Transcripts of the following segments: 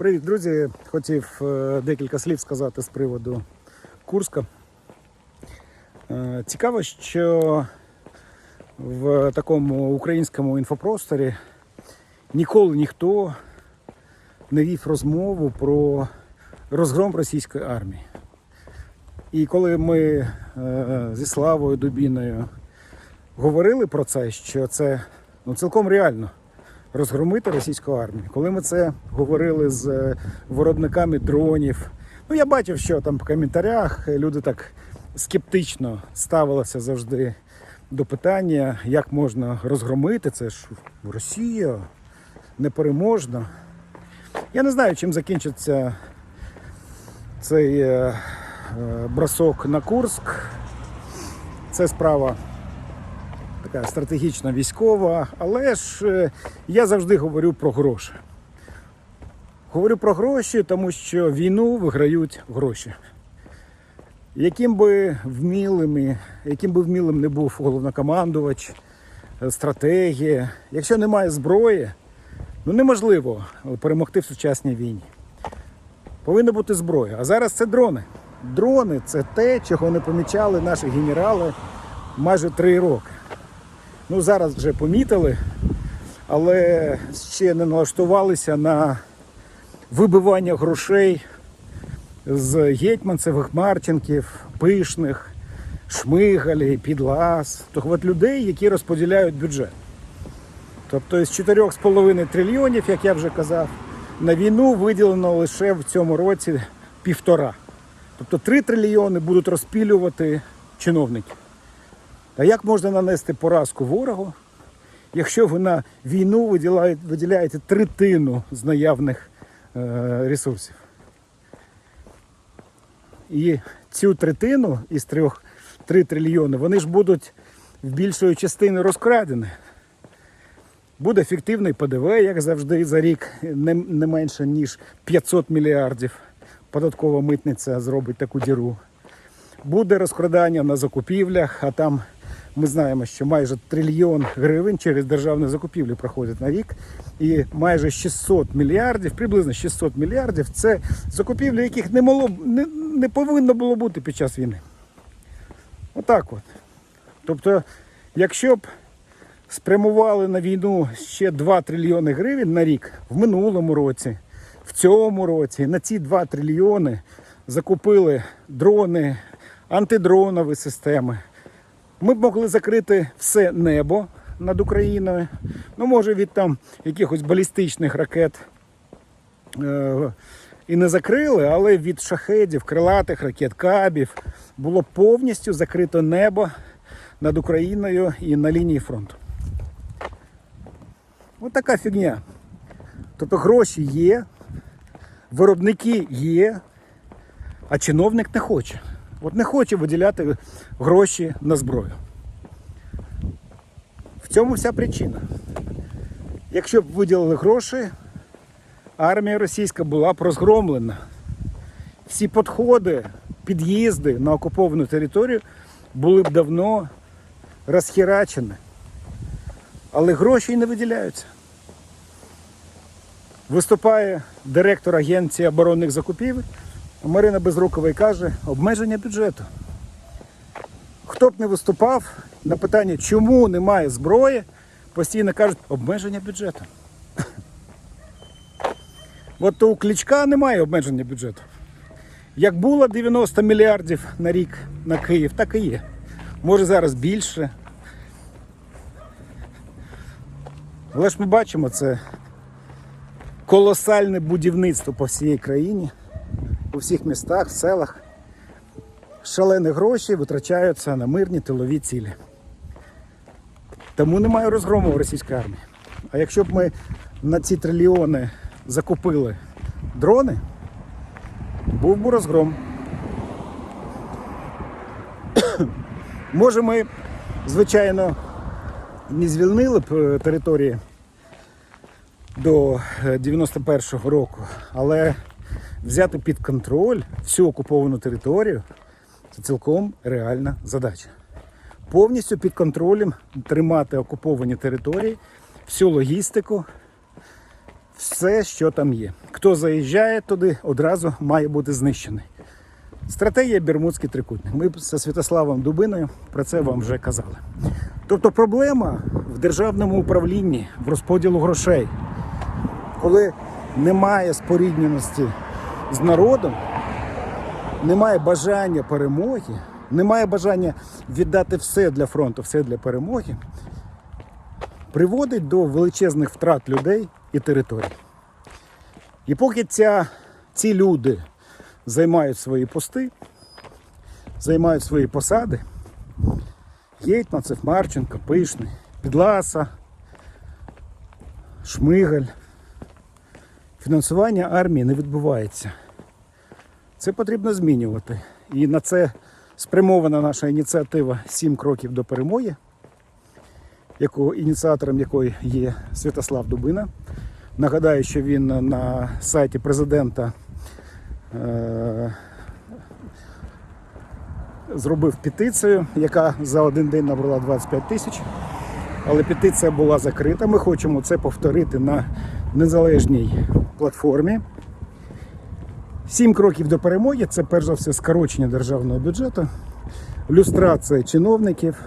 Привіт, друзі! Хотів е, декілька слів сказати з приводу Курська. Е, Цікаво, що в такому українському інфопросторі ніколи ніхто не вів розмову про розгром російської армії. І коли ми е, зі Славою Дубіною говорили про це, що це ну, цілком реально розгромити російську армію. Коли ми це говорили з е, виробниками дронів, ну я бачив, що там в коментарях люди так скептично ставилися завжди до питання, як можна розгромити це ж Росія непереможна. Я не знаю, чим закінчиться цей е, е, бросок на Курск. Це справа така стратегічна військова, але ж е, я завжди говорю про гроші. Говорю про гроші, тому що війну виграють гроші. Яким би вмілим, яким би вмілим не був головнокомандувач, стратегія, якщо немає зброї, ну неможливо перемогти в сучасній війні. Повинна бути зброя. А зараз це дрони. Дрони це те, чого не помічали наші генерали майже три роки. Ну, зараз вже помітили, але ще не налаштувалися на вибивання грошей з гетьманцевих, Марченків, пишних, шмигалів, підлас, тобто от людей, які розподіляють бюджет. Тобто з 4,5 трильйонів, як я вже казав, на війну виділено лише в цьому році півтора. Тобто 3 трильйони будуть розпілювати чиновники. А як можна нанести поразку ворогу, якщо ви на війну виділяєте, третину з наявних е, ресурсів? І цю третину із трьох 3 трильйони, вони ж будуть в більшої частини розкрадені. Буде фіктивний ПДВ, як завжди, за рік не менше, ніж 500 мільярдів. Податкова митниця зробить таку діру. Буде розкрадання на закупівлях, а там ми знаємо, що майже трильйон гривень через державні закупівлі проходять на рік. І майже 600 мільярдів, приблизно 600 мільярдів це закупівлі, яких не, могло, не, не повинно було бути під час війни. Отак от. Тобто, якщо б спрямували на війну ще 2 трильйони гривень на рік в минулому році, в цьому році на ці 2 трильйони закупили дрони, антидронові системи. Ми б могли закрити все небо над Україною. Ну, може, від там якихось балістичних ракет е, і не закрили, але від шахедів, крилатих ракет, кабів було повністю закрито небо над Україною і на лінії фронту. Ось така фігня. Тобто гроші є, виробники є, а чиновник не хоче. От не хоче виділяти гроші на зброю. В цьому вся причина. Якщо б виділили гроші, армія російська була б розгромлена. Всі підходи, під'їзди на окуповану територію були б давно розхерачені. Але гроші не виділяються. Виступає директор Агенції оборонних закупівель Марина Безрукова і каже, обмеження бюджету. Хто б не виступав на питання, чому немає зброї, постійно кажуть, обмеження бюджету. От у Кличка немає обмеження бюджету. Як було 90 мільярдів на рік на Київ, так і є. Може зараз більше. Але ж ми бачимо це колосальне будівництво по всій країні, у всіх містах, селах. Шалені гроші витрачаються на мирні тилові цілі. Тому немає розгрому в російській армії. А якщо б ми на ці трильйони закупили дрони, був би розгром. Може, ми, звичайно, не звільнили б е, території до е, 91-го року, але взяти під контроль всю окуповану територію це цілком реальна задача. Повністю під контролем тримати окуповані території, всю логістику, все, що там є. хто заїжджає туди, одразу має бути знищений. Стратегія Бермудський трикутник. Ми зі Святославом Дубиною про це вам вже казали. Тобто проблема в державному управлінні, в розподілу грошей, коли немає спорідненості з народом, немає бажання перемоги, немає бажання віддати все для фронту, все для перемоги, приводить до величезних втрат людей і територій. І поки ця, ці люди займають свої пости, займають свої посади, Гетьманцев, Марченко, Пишний, Підласа, Шмигаль, фінансування армії не відбувається. Це потрібно змінювати. І на це спрямована наша ініціатива Сім кроків до перемоги, яку, ініціатором якої є Святослав Дубина. Нагадаю, що він на сайті президента е, зробив петицію, яка за один день набрала 25 тисяч. Але петиція була закрита. Ми хочемо це повторити на незалежній платформі. Сім кроків до перемоги це перш за все скорочення державного бюджету, люстрація чиновників,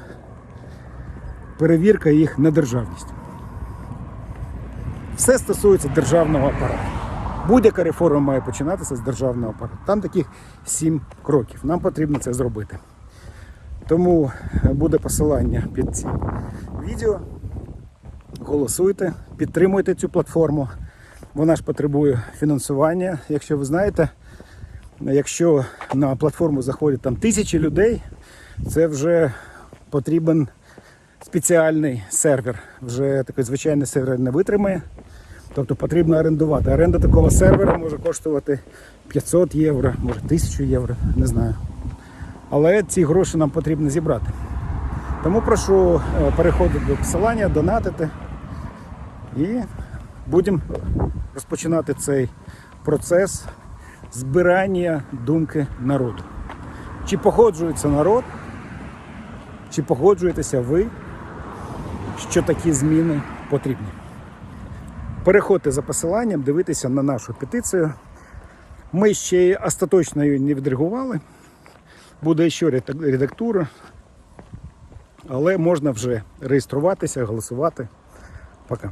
перевірка їх на державність. Все стосується державного апарату. Будь-яка реформа має починатися з державного апарату. Там таких сім кроків. Нам потрібно це зробити. Тому буде посилання під цим відео. Голосуйте, підтримуйте цю платформу. Вона ж потребує фінансування. Якщо ви знаєте, якщо на платформу заходять там тисячі людей, це вже потрібен спеціальний сервер. Вже такий звичайний сервер не витримає. Тобто потрібно орендувати. Оренда такого сервера може коштувати 500 євро, може 1000 євро, не знаю. Але ці гроші нам потрібно зібрати. Тому прошу е, переходити до посилання, донатити і будемо розпочинати цей процес збирання думки народу. Чи погоджується народ, чи погоджуєтеся ви, що такі зміни потрібні? Переходьте за посиланням, дивитися на нашу петицію. Ми ще й остаточно її не відреагували. Буде ще редактура, але можна вже реєструватися, голосувати. Пока.